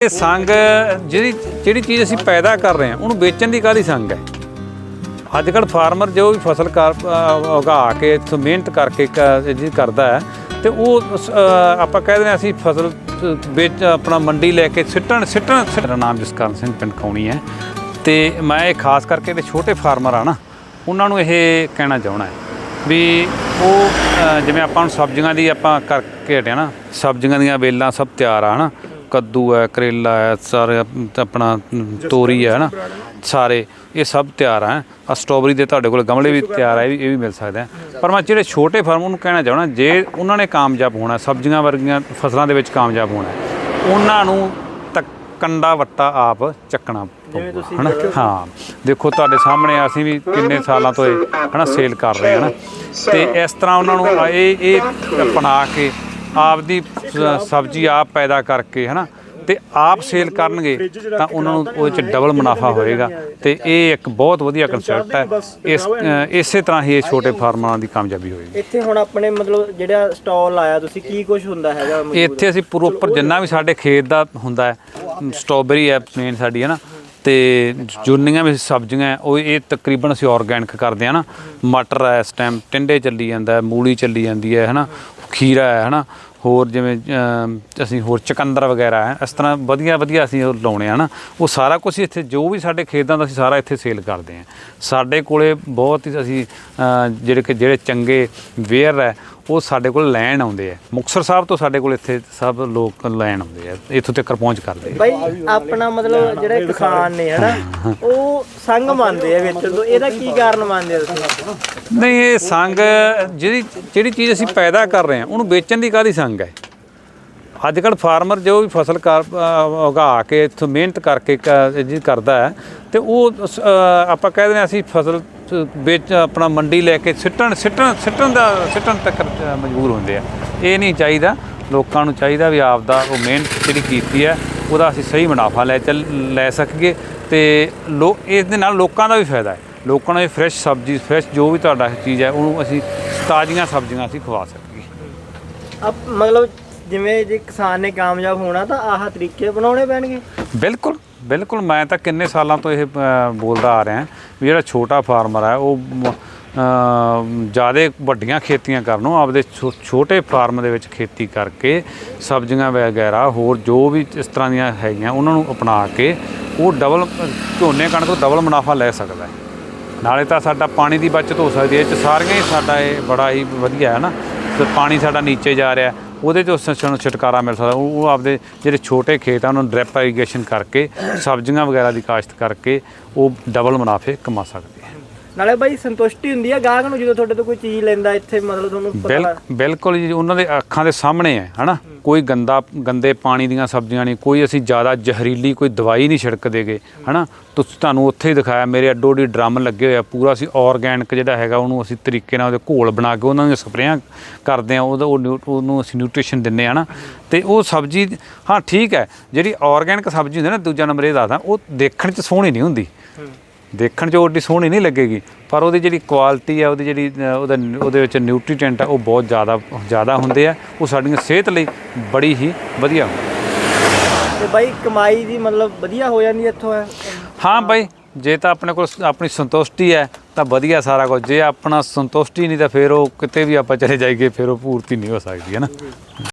ਇਹ ਸੰਗ ਜਿਹੜੀ ਜਿਹੜੀ ਚੀਜ਼ ਅਸੀਂ ਪੈਦਾ ਕਰ ਰਹੇ ਹਾਂ, ਉਹਨੂੰ ਵੇਚਣ ਦੀ ਕਾਹਦੀ ਸੰਗ ਹੈ? ਅੱਜ ਕੱਲ ਫਾਰਮਰ ਜੋ ਵੀ ਫਸਲ ਕਰ ਉਗਾ ਕੇ ਇੱਥੋਂ ਮਿਹਨਤ ਕਰਕੇ ਕ- ਜੀ ਕਰਦਾ ਹੈ, ਤੇ ਉਹ ਆਪਾਂ ਕਹਿ ਦਿੰਦੇ ਹਾਂ ਅਸੀਂ ਫਸਲ ਵੇਚ, ਆਪਣਾ ਮੰਡੀ ਲੈ ਕੇ ਸਿੱਟਣ ਸਿੱਟਣ ਮੇਰਾ ਨਾਮ ਜਸਕਰਨ ਸਿੰਘ, ਪਿੰਡ ਕੌਣੀ ਹੈ, ਤੇ ਮੈਂ ਇਹ ਖਾਸ ਕਰਕੇ ਜਿਹੜੇ ਛੋਟੇ ਫਾਰਮਰ ਆ ਨਾ, ਉਹਨਾਂ ਨੂੰ ਇਹ ਕਹਿਣਾ ਚਾਹਣਾ ਹੈ ਵੀ ਉਹ ਜਿਵੇਂ ਆਪਾਂ ਨੂੰ ਸਬਜ਼ੀਆਂ ਦੀ ਆਪਾਂ ਕਰਕੇ ਹਟਿਆ ਨਾ, ਸਬਜ਼ੀਆਂ ਦੀਆਂ ਵੇਲਾਂ ਸਭ ਤਿਆਰ ਆ ਹਨਾ ਕੱਦੂ ਹੈ ਕਰੇਲਾ ਹੈ ਸਾਰੇ ਆਪਣਾ ਤੋਰੀ ਹੈ ਹਨਾ? ਸਾਰੇ ਇਹ ਸਭ ਤਿਆਰ ਆ ਆ ਸਟ੍ਰਾਬੇਰੀ ਦੇ ਤੁਹਾਡੇ ਕੋਲ ਗਮਲੇ ਵੀ ਤਿਆਰ ਆ ਇਹ ਵੀ ਮਿਲ ਸਕਦਾ ਹੈ। ਪਰ ਮੈਂ ਜਿਹੜੇ ਛੋਟੇ ਫਾਰਮ ਨੂੰ ਕਹਿਣਾ ਚਾਹਣਾ ਜੇ ਉਹਨਾਂ ਨੇ ਕਾਮਯਾਬ ਹੋਣਾ ਸਬਜ਼ੀਆਂ ਵਰਗੀਆਂ ਫਸਲਾਂ ਦੇ ਵਿੱਚ ਕਾਮਯਾਬ ਹੋਣਾ ਉਹਨਾਂ ਨੂੰ ਕੰਡਾ ਵੱਟਾ ਆਪ ਚੱਕਣਾ ਪਊਗਾ ਹਨਾ? ਹਾਂ। ਦੇਖੋ ਤੁਹਾਡੇ ਸਾਹਮਣੇ ਅਸੀਂ ਵੀ ਕਿੰਨੇ ਸਾਲਾਂ ਤੋਂ ਇਹ ਹਨਾ ਸੇਲ ਕਰ ਰਹੇ ਹਾਂ ਹਨਾ? ਤੇ ਇਸ ਤਰ੍ਹਾਂ ਉਹਨਾਂ ਨੂੰ ਇਹ ਇਹ ਅਪਣਾ ਕੇ ਆਪਦੀ ਸ- ਸਬਜ਼ੀ ਆਪ ਪੈਦਾ ਕਰਕੇ ਹਨਾ? ਤੇ ਆਪ ਸੇਲ ਕਰਨਗੇ ਤਾਂ ਉਹਨਾਂ ਨੂੰ ਉਹਦੇ ਚ ਡਬਲ ਮੁਨਾਫਾ ਹੋਏਗਾ। ਤੇ ਇਹ ਇੱਕ ਬਹੁਤ ਵਧੀਆ ਕਨਸੈਪਟ ਹੈ। ਇਸ ਅ, ਇਸੇ ਤਰ੍ਹਾਂ ਹੀ ਇਹ ਛੋਟੇ ਫਾਰਮਰਾਂ ਦੀ ਕਾਮਯਾਬੀ ਹੋਏਗੀ। ਇੱਥੇ ਹੁਣ ਆਪਣੇ ਮਤਲਬ ਜਿਹੜਾ ਸਟਾਲ ਲਾਇਆ ਤੁਸੀਂ ਕੀ ਕੁਝ ਹੁੰਦਾ ਹੈਗਾ ਮੌਜੂਦ? ਇੱਥੇ ਅਸੀਂ ਪ੍ਰੋਪਰ ਜਿੰਨਾ ਵੀ ਸਾਡੇ ਖੇਤ ਦਾ ਹੁੰਦਾ ਹੈ ਸਟ੍ਰਾਬੇਰੀ ਹੈ ਮੇਨ ਸਾਡੀ ਹੈ ਨਾ ਤੇ ਜੁੰਨੀਆਂ ਵੀ ਸਬਜ਼ੀਆਂ ਹੈ, ਉਹ ਇਹ ਤਕਰੀਬਨ ਅਸੀਂ ਆਰਗੈਨਿਕ ਕਰਦੇ ਆ ਨਾ ਮਟਰ ਹੈ ਇਸ ਟਾਈਮ ਟਿੰਡੇ ਚੱਲੀ ਜਾਂਦਾ ਹੈ, ਮੂਲੀ ਚੱਲੀ ਜਾਂਦੀ ਹੈ ਹਨਾ? ਖੀਰਾ ਹੈ ਹਨਾ? ਹੋਰ ਜਿਵੇਂ ਅਸੀਂ ਹੋਰ ਚਕੰਦਰ ਵਗੈਰਾ ਹੈ, ਇਸ ਤਰ੍ਹਾਂ ਵਧੀਆ ਵਧੀਆ ਅਸੀਂ ਉਹ ਲਾਉਣੇ ਆ ਨਾ, ਉਹ ਸਾਰਾ ਕੁਝ ਇੱਥੇ, ਜੋ ਵੀ ਸਾਡੇ ਖੇਤਾਂ ਦਾ ਅਸੀਂ ਸਾਰਾ ਇੱਥੇ ਸੇਲ ਕਰਦੇ ਆ ਸਾਡੇ ਕੋਲੇ ਬਹੁਤ ਹੀ ਅਸੀਂ ਜਿਹੜੇ ਕਿ, ਜਿਹੜੇ ਚੰਗੇ ਵੇਅਰ ਹੈ ਉਹ ਸਾਡੇ ਕੋਲ ਲੈਣ ਆਉਂਦੇ ਆ। ਮੁਕਤਸਰ ਸਾਹਿਬ ਤੋਂ ਸਾਡੇ ਕੋਲ ਇੱਥੇ ਸਭ ਲੋਕ ਲੈਣ ਆਉਂਦੇ ਆ। ਇੱਥੋਂ ਤੱਕ ਪਹੁੰਚ ਕਰਦੇ ਆ। ਬਾਈ ਆਪਣਾ ਮਤਲਬ ਜਿਹੜੇ ਕਿਸਾਨ ਨੇ ਹਨਾ ਉਹ ਸੰਗ ਮੰਨਦੇ ਆ ਵੇਚਣ ਤੋਂ ਇਹਦਾ ਕੀ ਕਾਰਨ ਮੰਨਦੇ ਆ ਤੁਸੀਂ? ਨਹੀਂ ਇਹ ਸੰਗ ਜਿਹੜੀ ਜਿਹੜੀ ਚੀਜ਼ ਅਸੀਂ ਪੈਦਾ ਕਰ ਰਹੇ ਹਾਂ ਉਹਨੂੰ ਵੇਚਣ ਦੀ ਕਾਹਦੀ ਸੰਗ ਹੈ? ਅੱਜ ਕੱਲ ਫਾਰਮਰ ਜੋ ਵੀ ਫਸਲ ਕਰ ਉਗਾ ਕੇ ਇੱਥੋਂ ਮਿਹਨਤ ਕਰਕੇ ਕਰਦਾ ਹੈ ਤੇ ਉਹ ਆਪਾਂ ਕਹਿ ਦਿੰਦੇ ਹਾਂ ਅਸੀਂ ਫਸਲ ਵੇਚ ਆਪਣਾ ਮੰਡੀ ਲੈ ਕੇ ਸਿੱਟਣ ਸਿੱਟਣ ਸਿੱਟਣ ਦਾ ਸਿੱਟਣ ਤੱਕ ਮਜਬੂਰ ਹੁੰਦੇ ਆ। ਇਹ ਨਹੀਂ ਚਾਹੀਦਾ ਲੋਕਾਂ ਨੂੰ ਚਾਹੀਦਾ ਵੀ ਆਪਦਾ ਉਹ ਮਿਹਨਤ ਜਿਹੜੀ ਕੀਤੀ ਹੈ ਉਹਦਾ ਅਸੀਂ ਸਹੀ ਮੁਨਾਫਾ ਲੈ ਚੱਲ ਲੈ ਸਕੀਏ ਤੇ ਲੋ ਇਸ ਦੇ ਨਾਲ ਲੋਕਾਂ ਦਾ ਵੀ ਫਾਇਦਾ ਹੈ। ਲੋਕਾਂ ਨੂੰ ਇਹ ਫਰੈਸ਼ ਸਬਜ਼ੀ ਫਰੈਸ਼ ਜੋ ਵੀ ਤੁਹਾਡਾ ਚੀਜ਼ ਹੈ ਉਹਨੂੰ ਅਸੀਂ ਤਾਜ਼ੀਆਂ ਸਬਜ਼ੀਆਂ ਅਸੀਂ ਖਵਾ ਸਕੀਏ। ਆਪ ਮਤਲਬ ਜਿਵੇਂ ਜੇ ਕਿਸਾਨ ਨੇ ਕਾਮਯਾਬ ਹੋਣਾ ਤਾਂ ਆਹ ਤਰੀਕੇ ਬਣਾਉਣੇ ਪੈਣਗੇ। ਬਿਲਕੁਲ ਬਿਲਕੁਲ। ਮੈਂ ਤਾਂ ਕਿੰਨੇ ਸਾਲਾਂ ਤੋਂ ਇਹ ਬੋਲਦਾ ਆ ਰਿਹਾ। ਜਿਹੜਾ ਛੋਟਾ ਫਾਰਮਰ ਹੈ, ਉਹ ਜ਼ਿਆਦਾ ਵੱਡੀਆਂ ਖੇਤੀਆਂ ਕਰਨੋਂ ਆਪਦੇ ਛੋ- ਛੋਟੇ ਫਾਰਮ ਦੇ ਵਿੱਚ ਖੇਤੀ ਕਰਕੇ ਸਬਜ਼ੀਆਂ ਵਗੈਰਾ ਹੋਰ ਜੋ ਵੀ ਇਸ ਤਰ੍ਹਾਂ ਦੀਆਂ ਹੈਗੀਆਂ, ਉਹਨਾਂ ਨੂੰ ਅਪਣਾ ਕੇ ਉਹ ਡਬਲ, ਝੋਨੇ ਕਣਕ ਤੋਂ ਡਬਲ ਮੁਨਾਫਾ ਲੈ ਸਕਦਾ ਹੈ। ਨਾਲੇ ਤਾਂ ਸਾਡਾ ਪਾਣੀ ਦੀ ਬਚਤ ਹੋ ਸਕਦੀ ਹੈ, ਇਹ 'ਚ ਸਾਰੀਆਂ ਹੀ ਸਾਡਾ ਇਹ ਬੜਾ ਹੀ ਵਧੀਆ ਹੈ ਨਾ, ਤੇ ਪਾਣੀ ਸਾਡਾ ਨੀਚੇ ਜਾ ਰਿਹਾ ਉਹਦੇ ਤੋਂ ਸਾਨੂੰ ਛੁਟਕਾਰਾ ਮਿਲ ਸਕਦਾ। ਉਹ ਉਹ ਆਪਦੇ ਜਿਹੜੇ ਛੋਟੇ ਖੇਤ ਆ, ਉਹਨਾਂ ਨੂੰ ਡ੍ਰਿਪ ਇਰੀਗੇਸ਼ਨ ਕਰਕੇ, ਸਬਜ਼ੀਆਂ ਵਗੈਰਾ ਦੀ ਕਾਸ਼ਤ ਕਰਕੇ ਉਹ ਡਬਲ ਮੁਨਾਫੇ ਕਮਾ ਸਕਦੇ ਨਾਲੇ ਬਾਈ ਸੰਤੁਸ਼ਟੀ ਹੁੰਦੀ ਆ ਗਾਹਕ ਨੂੰ ਜਦੋਂ ਤੁਹਾਡੇ ਤੋਂ ਕੋਈ ਚੀਜ਼ ਲੈਂਦਾ ਇੱਥੇ ਮਤਲਬ ਤੁਹਾਨੂੰ ਪਤਾ ਬਿਲਕੁਲ ਜੀ ਉਹਨਾਂ ਦੇ ਅੱਖਾਂ ਦੇ ਸਾਹਮਣੇ ਹੈ ਹਨਾ? ਕੋਈ ਗੰਦਾ ਗੰਦੇ ਪਾਣੀ ਦੀਆਂ ਸਬਜ਼ੀਆਂ ਨਹੀਂ ਕੋਈ ਅਸੀਂ ਜ਼ਿਆਦਾ ਜ਼ਹਿਰੀਲੀ ਕੋਈ ਦਵਾਈ ਨਹੀਂ ਛਿੜਕਦੇਗੇ ਹਨਾ? ਤੁਸੀਂ ਤੁਹਾਨੂੰ ਉੱਥੇ ਹੀ ਦਿਖਾਇਆ ਮੇਰੇ ਅੱਡੋ ਅੱਡੀ ਡਰਮ ਲੱਗੇ ਹੋਏ ਆ ਪੂਰਾ ਅਸੀਂ ਆਰਗੈਨਿਕ ਜਿਹੜਾ ਹੈਗਾ ਉਹਨੂੰ ਅਸੀਂ ਤਰੀਕੇ ਨਾਲ ਉਹਦੇ ਘੋਲ ਬਣਾ ਕੇ ਉਹਨਾਂ ਦੀਆਂ ਸਪਰੇਆਂ ਕਰਦੇ ਆ ਉਹਦਾ ਉਹਨੂੰ ਅਸੀਂ ਨਿਊਟ੍ਰੀਸ਼ਨ ਦਿੰਦੇ ਆ ਨਾ ਤੇ ਉਹ ਸਬਜ਼ੀ ਹਾਂ ਠੀਕ ਹੈ ਜਿਹੜੀ ਆਰਗੈਨਿਕ ਸਬਜ਼ੀ ਹੁੰਦੀ ਨਾ ਦੂਜਾ ਨੰਬਰ ਇਹ ਦੱਸਦਾ ਉਹ ਦੇਖਣ 'ਚ ਸੋਹਣੀ ਨਹੀਂ ਹੁੰਦੀ। ਦੇਖਣ 'ਚ ਉਹ ਓਡੀ ਸੋਹਣੀ ਨਹੀਂ ਲੱਗੇਗੀ ਪਰ ਉਹਦੀ ਜਿਹੜੀ ਕੁਆਲਿਟੀ ਹੈ ਉਹਦੀ ਜਿਹੜੀ ਉਹਦਾ ਉਹਦੇ ਵਿੱਚ ਨਿਊਟ੍ਰੀਟੈਂਟ ਹੈ ਉਹ ਬਹੁਤ ਜ਼ਿਆਦਾ ਜ਼ਿਆਦਾ ਹੁੰਦੇ ਆ। ਉਹ ਸਾਡੀਆਂ ਸਿਹਤ ਲਈ ਬੜੀ ਹੀ ਵਧੀਆ ਤੇ ਬਾਈ ਕਮਾਈ ਦੀ ਮਤਲਬ ਵਧੀਆ ਹੋ ਜਾਂਦੀ ਇੱਥੋਂ ਹੈ ਹਾਂ ਬਾਈ ਜੇ ਤਾਂ ਆਪਣੇ ਕੋਲ ਆਪਣੀ ਸੰਤੁਸ਼ਟੀ ਹੈ ਤਾਂ ਵਧੀਆ ਸਾਰਾ ਕੁਝ। ਜੇ ਆਪਣਾ ਸੰਤੁਸ਼ਟੀ ਨਹੀਂ ਤਾਂ ਫਿਰ ਉਹ ਕਿਤੇ ਵੀ ਆਪਾਂ ਚਲੇ ਜਾਈਏ ਫਿਰ ਉਹ ਪੂਰਤੀ ਨਹੀਂ ਹੋ ਸਕਦੀ ਹੈ ਨਾ?